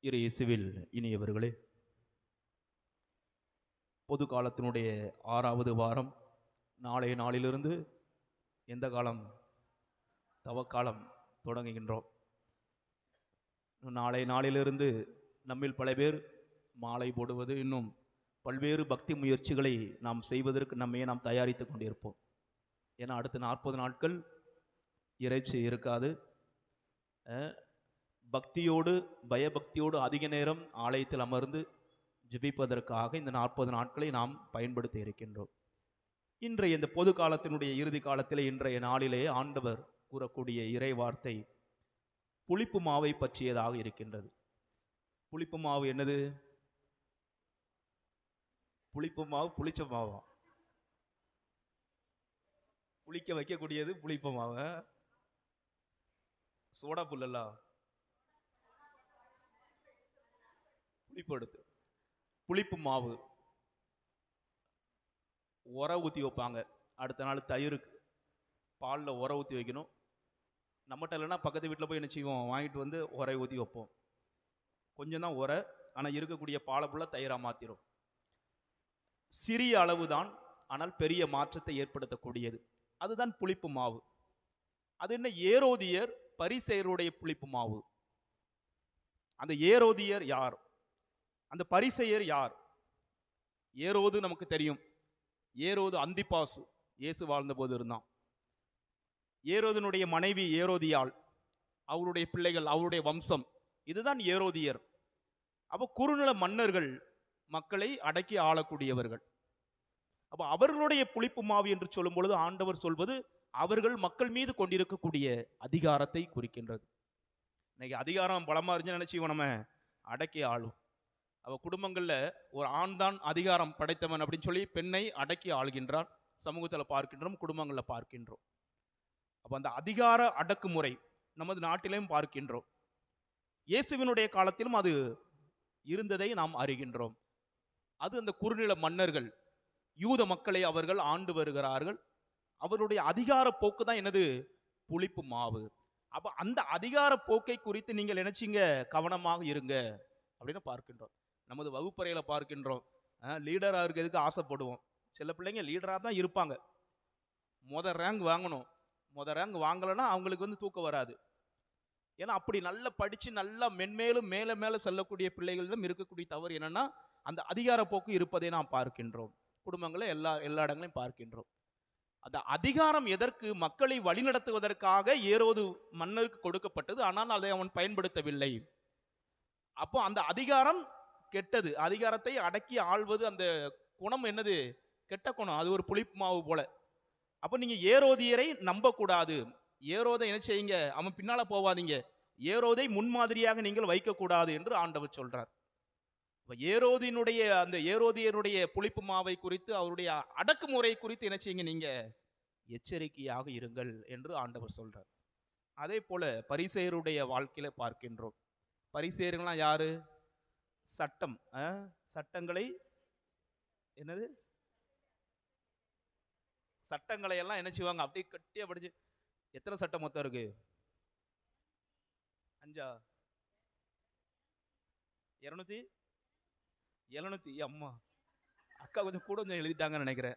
இரு இயேசுவில் இனியவர்களே பொது காலத்தினுடைய ஆறாவது வாரம் நாளைய நாளிலிருந்து எந்த காலம்? தவக்காலம் தொடங்குகின்றோம். நாளை நாளைய நாளிலிருந்து நம்மில் பல பேர் மாலை போடுவது இன்னும் பல்வேறு பக்தி முயற்சிகளை நாம் செய்வதற்கு நம்மையே நாம் தயாரித்து கொண்டிருப்போம். ஏன்னா அடுத்த நாற்பது நாட்கள் இறைச்சி இருக்காது. பக்தியோடு பயபக்தியோடு அதிக நேரம் ஆலயத்தில் அமர்ந்து ஜெபிப்பதற்காக இந்த நாற்பது நாட்களை நாம் பயன்படுத்தி இருக்கின்றோம். இன்றைய இந்த பொது காலத்தினுடைய இறுதி காலத்திலே இன்றைய நாளிலே ஆண்டவர் கூறக்கூடிய இறை வார்த்தை புளிப்பு மாவை பற்றியதாக இருக்கின்றது. புளிப்பு மாவு என்னது? புளிப்பு மாவு புளிச்ச மாவா? புளிக்க வைக்கக்கூடியது புளிப்பு மாவு? சோடா புல்லல்லா? புளிப்பு எடுத்து புளிப்பு மாவு. உர ஊற்றி வைப்பாங்க. அடுத்த நாள் தயிருக்கு. பாலில் உர ஊற்றி வைக்கணும். நம்மகிட்ட இல்லைன்னா பக்கத்து வீட்டில் போய் என்ன செய்வோம்? வாங்கிட்டு வந்து உரை ஊற்றி வைப்போம். கொஞ்சம் தான் உரை ஆனால் இருக்கக்கூடிய பாலை ஃபுல்லாக தயிராக மாற்றிடும் சிறிய அளவு தான் ஆனால் பெரிய மாற்றத்தை ஏற்படுத்தக்கூடியது. அதுதான் புளிப்பு மாவு. அது என்ன? ஏரோதியர் பரிசெயருடைய புளிப்பு மாவு. அந்த ஏரோதியர் யார்? அந்த பரிசெயர் யார்? ஏரோது நமக்கு தெரியும். ஏரோது அந்திப்பாசு. இயேசு வாழ்ந்தபோது இருந்தான். ஏரோதனுடைய மனைவி ஏரோதியாள். அவருடைய பிள்ளைகள் அவருடைய வம்சம். இதுதான் ஏரோதியர். அப்போ குறுநில மன்னர்கள் மக்களை அடக்கி ஆளக்கூடியவர்கள். அப்போ அவர்களுடைய புளிப்பு மாவு என்று சொல்லும் பொழுது ஆண்டவர் சொல்வது அவர்கள் மக்கள் மீது கொண்டிருக்கக்கூடிய அதிகாரத்தை குறிக்கின்றது. இன்னைக்கு அதிகாரம் பலமாக இருந்துச்சு நினச்சி நம்ம அடக்கி ஆளும். அவ குடும்பங்கள்ல ஒரு ஆண் தான் அதிகாரம் படைத்தவன் அப்படின்னு சொல்லி பெண்ணை அடக்கி ஆளுகின்றான் சமூகத்தில் பார்க்கின்றோம் குடும்பங்களில் பார்க்கின்றோம். அப்போ அந்த அதிகார அடக்குமுறை நமது நாட்டிலையும் பார்க்கின்றோம். இயேசுவினுடைய காலத்திலும் அது இருந்ததை நாம் அறிகின்றோம். அது அந்த குறுநில மன்னர்கள் யூத மக்களை அவர்கள் ஆண்டு வருகிறார்கள். அவருடைய அதிகார போக்கு தான் எனது புளிப்பு மாவு. அப்ப அந்த அதிகார போக்கை குறித்து நீங்கள் நினைச்சீங்க கவனமாக இருங்க அப்படின்னு பார்க்கின்றோம். நமது வகுப்பறையில் பார்க்கின்றோம். லீடராக இருக்கிறதுக்கு ஆசைப்படுவோம். சில பிள்ளைங்க லீடராக தான் இருப்பாங்க. மொதல் ரேங்க் வாங்கணும். மொதல் ரேங்க் வாங்கலைன்னா அவங்களுக்கு வந்து தூக்கம் வராது. ஏன்னா அப்படி நல்லா படித்து நல்லா மென்மேலும் மேலே மேலே செல்லக்கூடிய பிள்ளைகளிடம் இருக்கக்கூடிய தவறு என்னென்னா அந்த அதிகார போக்கு இருப்பதை நாம் பார்க்கின்றோம். குடும்பங்களை எல்லா எல்லா இடங்களையும் பார்க்கின்றோம். அந்த அதிகாரம் எதற்கு? மக்களை வழிநடத்துவதற்காக ஏரோது மன்னருக்கு கொடுக்கப்பட்டது. ஆனால் அதை அவன் பயன்படுத்தவில்லை. அப்போ அந்த அதிகாரம் கெட்டது. அதிகாரத்தை அடக்கி ஆள்வது அந்த குணம் என்னது? கெட்ட குணம். அது ஒரு புளிப்பு மாவு போல. அப்போ நீங்கள் ஏரோதியரை நம்பக்கூடாது. ஏரோதை என்ன செய்யுங்க? அவன் பின்னால் போவாதீங்க. ஏரோதை முன்மாதிரியாக நீங்கள் வைக்கக்கூடாது என்று ஆண்டவர் சொல்கிறார் இப்போ ஏரோதியினுடைய அந்த ஏரோதியருடைய புளிப்பு மாவை குறித்து அவருடைய அடக்குமுறை குறித்து என்ன செய்யுங்க நீங்கள் எச்சரிக்கையாக இருங்கள் என்று ஆண்டவர் சொல்கிறார் அதே போல் பரிசெயருடைய வாழ்க்கையில பார்க்கின்றோம். பரிசெயர்கள்லாம் யாரு? சட்டம் ஆ? சட்டங்களை என்னது? சட்டங்களை எல்லாம் என்ன செய்வாங்க? அப்படியே கட்டியா படிச்சு எத்தனை சட்டம் மொத்தம் இருக்கு? அஞ்சா? இருநூத்தி? எழுநூத்தி அம்மா. அக்கா கொஞ்சம் கூட கொஞ்சம் எழுதிட்டாங்கன்னு நினைக்கிறேன்.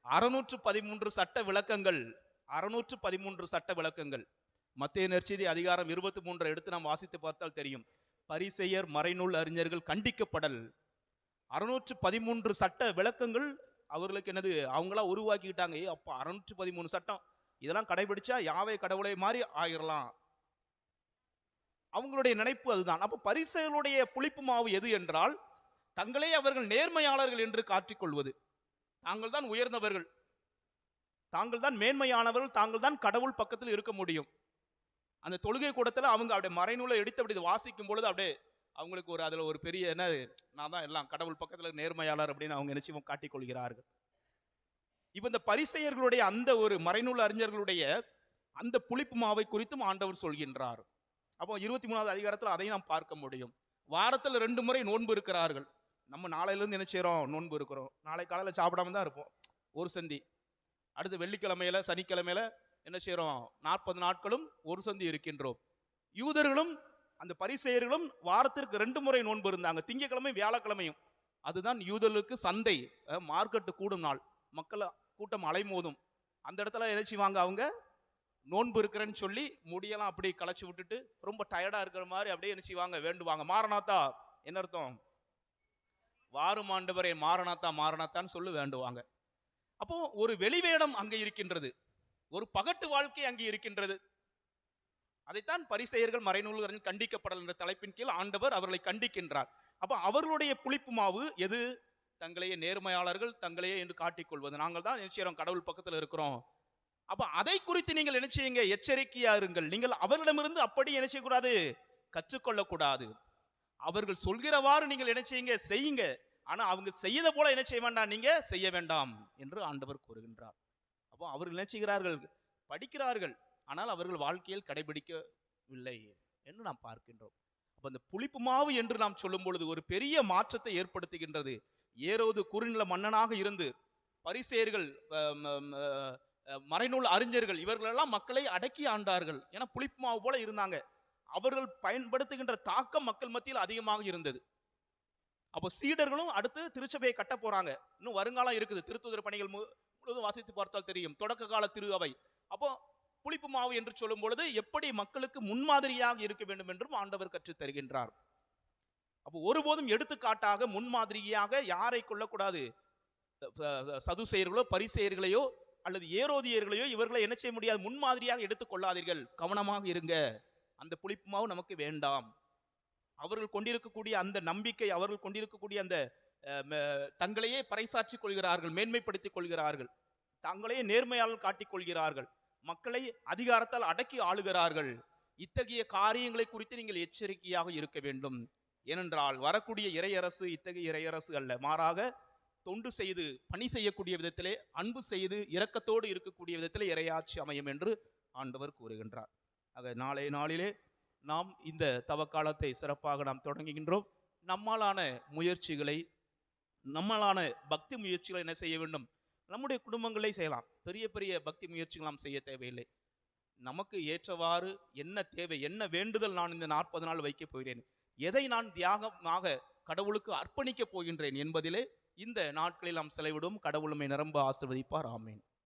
அறுநூற்று பதிமூன்று சட்ட விளக்கங்கள் அறுநூற்று பதிமூன்று சட்ட விளக்கங்கள். மத்திய நெற்செய்தி அதிகாரம் இருபத்தி மூன்றை எடுத்து நாம் வாசித்து பார்த்தால் தெரியும். பரிசெயர் மறைநூல் அறிஞர்கள் கண்டிக்கப்படல். அறுநூற்று பதிமூன்று சட்ட விளக்கங்கள் அவர்களுக்கு என்னது அவங்களா உருவாக்கிக்கிட்டாங்க ஏ அப்போ அறுநூற்று பதிமூணு சட்டம். இதெல்லாம் கடைபிடிச்சா யாவை கடவுளை மாதிரி ஆயிரலாம். அவங்களுடைய நினைப்பு அதுதான். அப்போ பரிசெயலுடைய புளிப்பு மாவு எது என்றால் தங்களே அவர்கள் நேர்மையாளர்கள் என்று காட்டிக்கொள்வது. தாங்கள் தான் உயர்ந்தவர்கள். தாங்கள் தான் மேன்மையானவர்கள் தாங்கள் தான் கடவுள் பக்கத்தில் இருக்க முடியும். அந்த தொழுகை கூடத்துல அவங்க அப்படியே மறைநூலை எடுத்து அப்படி இதை வாசிக்கும் பொழுது அப்படியே அவங்களுக்கு ஒரு அதுல ஒரு பெரிய என்ன நான் தான் எல்லாம் கடவுள் பக்கத்துல நேர்மையாளர் அப்படின்னு அவங்க நிச்சயம் காட்டிக் கொள்கிறார்கள். இப்ப இந்த பரிசெயர்களுடைய அந்த ஒரு மறைநூல் அறிஞர்களுடைய அந்த புளிப்பு மாவை குறித்தும் ஆண்டவர் சொல்கின்றார். அப்போ இருபத்தி மூணாவது அதிகாரத்தில் அதையும் நாம் பார்க்க முடியும். வாரத்தில் ரெண்டு முறை நோன்பு இருக்கிறார்கள். நம்ம நாளையிலேருந்து என்ன செய்கிறோம் நோன்பு இருக்கிறோம். நாளை காலையில் சாப்பிடாம தான் இருப்போம். ஒரு சந்தி. அடுத்து வெள்ளிக்கிழமையில சனிக்கிழமையில என்ன செய்கிறோம் நாற்பது நாட்களும் ஒரு சந்தி இருக்கின்றோம். யூதர்களும் அந்த பரிசெயர்களும் வாரத்திற்கு ரெண்டு முறை நோன்பு இருந்தாங்க. திங்கக்கிழமை வியாழக்கிழமையும். அதுதான் யூதர்களுக்கு சந்தை மார்க்கெட்டு கூடும் நாள். மக்கள் கூட்டம் அலைமோதும். அந்த இடத்துல என்ன செய்வாங்க அவங்க? நோன்பு இருக்கிறேன்னு சொல்லி முடியெல்லாம் அப்படியே களைச்சி விட்டுட்டு ரொம்ப டயர்டா இருக்கிற மாதிரி அப்படியே என்ன செய்வாங்க? வேண்டுவாங்க. மாரநாத்தா என்ன அர்த்தம்? வாரும் ஆண்டவரை மாரநாத்தா மாரநாத்தான்னு சொல்லி வேண்டுவாங்க. அப்போ ஒரு வெளிவேடம் அங்கே இருக்கின்றது. ஒரு பகட்டு வாழ்க்கை அங்கே இருக்கின்றது. அதைத்தான் பரிசெயர்கள் மறைநூல்கள் கண்டிக்கப்படல் என்ற தலைப்பின் கீழ் ஆண்டவர் அவர்களை கண்டிக்கின்றார். அப்போ அவர்களுடைய புளிப்பு மாவு எது? தங்களையே நேர்மையாளர்கள் தங்களையே என்று காட்டிக்கொள்வது. நாங்கள் தான் என்ன கடவுள் பக்கத்தில் இருக்கிறோம். அப்ப அதை குறித்து நீங்கள் என்ன செய்யுங்க? எச்சரிக்கையா இருங்கள். நீங்கள் அவர்களிடமிருந்து அப்படி என்ன செய்யக்கூடாது? கற்றுக்கொள்ளக்கூடாது. அவர்கள் சொல்கிறவாறு நீங்கள் என்ன செய்யுங்க? செய்யுங்க. ஆனா அவங்க செய்யத போல என்ன செய்ய வேண்டாம்? நீங்க செய்ய வேண்டாம் என்று ஆண்டவர் கூறுகின்றார். அப்போ அவர்கள் என்ன செய்கிறார்கள்? படிக்கிறார்கள். ஆனால் அவர்கள் வாழ்க்கையில் கடைபிடிக்கவில்லை என்று நாம் பார்க்கின்றோம். அப்போ அந்த புளிப்பு மாவு என்று நாம் சொல்லும் பொழுது ஒரு பெரிய மாற்றத்தை ஏற்படுத்துகின்றது. ஏரோது குறுநில மன்னனாக இருந்து பரிசேர்கள் மறைநூல் அறிஞர்கள் இவர்களெல்லாம் மக்களை அடக்கி ஆண்டார்கள் ஏன்னா புளிப்பு மாவு போல இருந்தாங்க. அவர்கள் பயன்படுத்துகின்ற தாக்கம் மக்கள் மத்தியில் அதிகமாக இருந்தது. அப்போ சீடர்களும் அடுத்து திருச்சபையை கட்ட போறாங்க. இன்னும் வருங்காலம் இருக்குது. திருத்துதர் பணிகள் முழுவதும் வாசித்து பார்த்தால் தெரியும். தொடக்க கால திரு அவை அப்போ புளிப்பு மாவு என்று சொல்லும் பொழுது எப்படி மக்களுக்கு முன்மாதிரியாக இருக்க வேண்டும் என்றும் ஆண்டவர் கற்றுத் தருகின்றார். அப்போ ஒருபோதும் எடுத்துக்காட்டாக முன்மாதிரியாக யாரை கொள்ளக்கூடாது சதுசெயர்களோ பரிசெயர்களையோ அல்லது ஏரோதியர்களையோ இவர்களை என்ன செய்ய முடியாது? முன்மாதிரியாக எடுத்துக் கொள்ளாதீர்கள். கவனமாக இருங்க. அந்த புளிப்பு மாவு நமக்கு வேண்டாம். அவர்கள் கொண்டிருக்கக்கூடிய அந்த நம்பிக்கை அவர்கள் கொண்டிருக்கக்கூடிய அந்த தங்களையே பறைசாற்றிக் கொள்கிறார்கள் மேன்மைப்படுத்திக் கொள்கிறார்கள். தங்களையே நேர்மையாளர் காட்டிக்கொள்கிறார்கள் மக்களை அதிகாரத்தால் அடக்கி ஆளுகிறார்கள். இத்தகைய காரியங்களை குறித்து நீங்கள் எச்சரிக்கையாக இருக்க வேண்டும். ஏனென்றால் வரக்கூடிய இறையரசு இத்தகைய இறையரசு அல்ல. மாறாக தொண்டு செய்து பணி செய்யக்கூடிய விதத்திலே அன்பு செய்து இரக்கத்தோடு இருக்கக்கூடிய விதத்திலே இறையாட்சி அமையும் என்று ஆண்டவர் கூறுகின்றார். ஆக நாளைய நாளிலே நாம் இந்த தவக்காலத்தை சிறப்பாக நாம் தொடங்குகின்றோம். நம்மாலான முயற்சிகளை நம்மளான பக்தி முயற்சிகளை என்ன செய்ய வேண்டும்? நம்முடைய குடும்பங்களை செய்யலாம். பெரிய பெரிய பக்தி முயற்சிகளாம் செய்ய தேவையில்லை. நமக்கு ஏற்றவாறு என்ன தேவை என்ன வேண்டுதல் நான் இந்த நாற்பது நாள் வைக்கப் போகிறேன்? எதை நான் தியாகமாக கடவுளுக்கு அர்ப்பணிக்கப் போகின்றேன் என்பதிலே இந்த நாட்களில் நாம் செலவிடும் கடவுளுமை நிரம்ப ஆசிர்வதிப்பார். ஆமேன்.